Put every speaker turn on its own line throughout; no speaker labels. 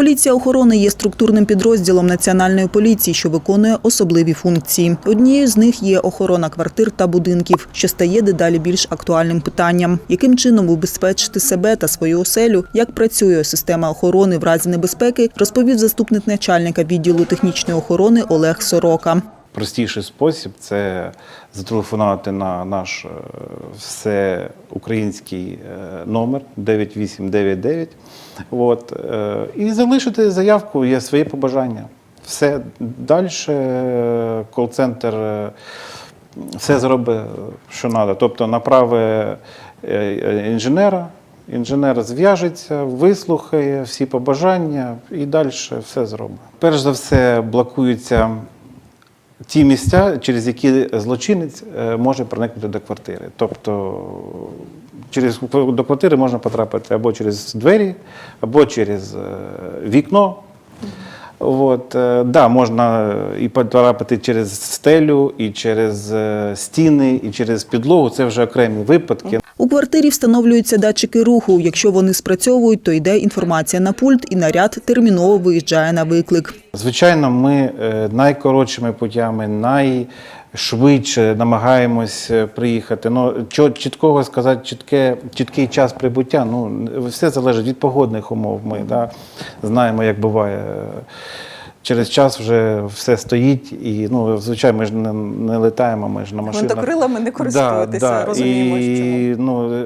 Поліція охорони є структурним підрозділом національної поліції, що виконує особливі функції. Однією з них є охорона квартир та будинків, що стає дедалі більш актуальним питанням. Яким чином убезпечити себе та свою оселю, як працює система охорони в разі небезпеки, розповів заступник начальника відділу технічної охорони Олег Сорока.
Простіший спосіб це зателефонувати на наш е, всеукраїнський е, номер 9899 от, е, і залишити заявку, є свої побажання. Все далі кол-центр все зробить, що треба. Тобто направить е, інженера, інженер зв'яжеться, вислухає всі побажання і далі все зробить. Перш за все, блокуються ті місця, через які злочинець е, може проникнути до квартири. Тобто через до квартири можна потрапити або через двері, або через е, вікно. От, е, да, можна і потрапити через стелю, і через стіни, і через підлогу. Це вже окремі випадки.
У квартирі встановлюються датчики руху. Якщо вони спрацьовують, то йде інформація на пульт, і наряд терміново виїжджає на виклик.
Звичайно, ми е, найкоротшими путями, найшвидше намагаємось е, приїхати. Ну, чіткого сказати, чітке, чіткий час прибуття, ну, все залежить від погодних умов. Ми да, знаємо, як буває. Через час вже все стоїть, і ну, звичайно, ми ж не, не летаємо, ми ж на машинах.
Гвинтокрилами не користуєтеся,
Да, да.
розуміємо,
і, ну,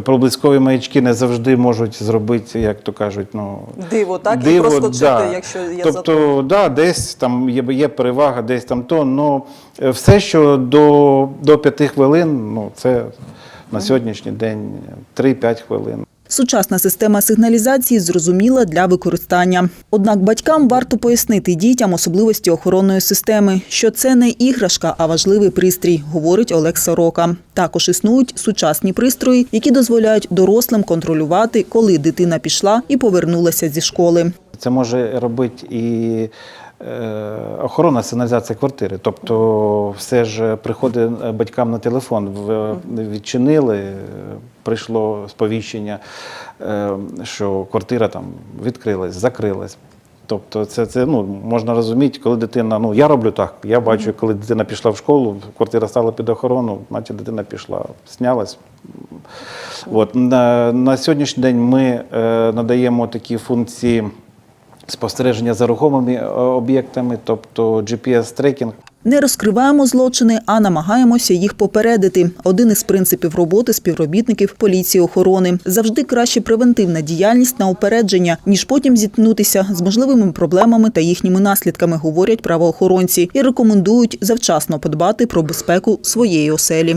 проблискові маячки не завжди можуть зробити, як то кажуть, ну,
Диво, так? І проскочити, якщо є
Тобто, да, десь там є, є перевага, десь там то. Ну, все, що до, до 5 хвилин, ну, це на сьогоднішній день 3-5 хвилин.
Сучасна система сигналізації зрозуміла для використання. Однак батькам варто пояснити дітям особливості охоронної системи, що це не іграшка, а важливий пристрій, говорить Олег Сорока. Також існують сучасні пристрої, які дозволяють дорослим контролювати, коли дитина пішла і повернулася зі школи.
Це може робити і охорона сигналізація квартири. Тобто, все ж приходить е, батькам на телефон, відчинили, е, прийшло сповіщення, е, що квартира там відкрилась, закрилась. Тобто, це, це ну, можна розуміти, коли дитина. Ну, я роблю так. Я бачу, коли дитина пішла в школу, квартира стала під охорону, значить дитина пішла, снялась. От, на, на сьогоднішній день ми е, надаємо такі функції спостереження за рухомими е, об'єктами, тобто GPS-трекінг.
Не розкриваємо злочини, а намагаємося їх попередити. Один із принципів роботи співробітників поліції охорони завжди краще превентивна діяльність на упередження, ніж потім зіткнутися з можливими проблемами та їхніми наслідками, говорять правоохоронці, і рекомендують завчасно подбати про безпеку своєї оселі.